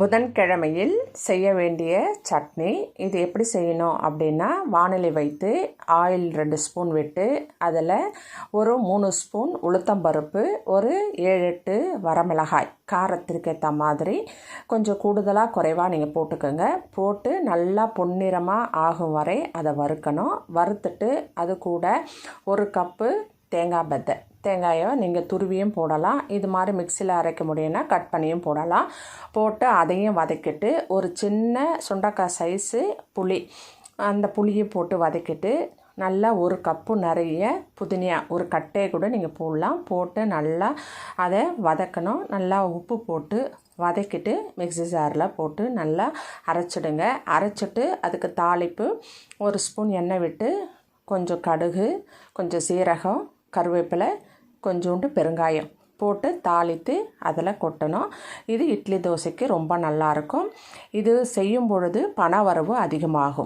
புதன்கிழமையில் செய்ய வேண்டிய சட்னி. இது எப்படி செய்யணும் அப்படின்னா வானிலை வைத்து ஆயில் ரெண்டு ஸ்பூன் விட்டு அதில் ஒரு மூணு ஸ்பூன் உளுத்தம்பருப்பு ஒரு ஏழு எட்டு வரமிளகாய். காரத்திற்கு ஏற்ற மாதிரி கொஞ்சம் கூடுதலாக குறைவாக நீங்கள் போட்டுக்கோங்க. போட்டு நல்லா பொன்னிறமாக ஆகும் வரை அதை வறுக்கணும். வறுத்துட்டு அது கூட ஒரு கப்பு தேங்காய் பத்தை தேங்காயை நீங்கள் துருவியும் போடலாம். இது மாதிரி மிக்சியில் அரைக்க முடியும்னா கட் பண்ணியும் போடலாம். போட்டு அதையும் வதக்கிட்டு ஒரு சின்ன சுண்டக்காய் சைஸு புளி அந்த புளியை போட்டு வதக்கிட்டு நல்லா ஒரு கப்பு நிறைய புதினியா ஒரு கட்டையை கூட நீங்கள் போடலாம். போட்டு நல்லா அதை வதக்கணும். நல்லா உப்பு போட்டு வதக்கிட்டு மிக்ஸி ஜாரில் போட்டு நல்லா அரைச்சிடுங்க. அரைச்சிட்டு அதுக்கு தாளிப்பு ஒரு ஸ்பூன் எண்ணெய் விட்டு கொஞ்சம் கடுகு கொஞ்சம் சீரகம் கருவேப்பிலை கொஞ்சோண்டு பெருங்காயம் போட்டு தாளித்து அதில் கொட்டணும். இது இட்லி தோசைக்கு ரொம்ப நல்லாயிருக்கும். இது செய்யும் பொழுது பண வரவு அதிகமாகும்.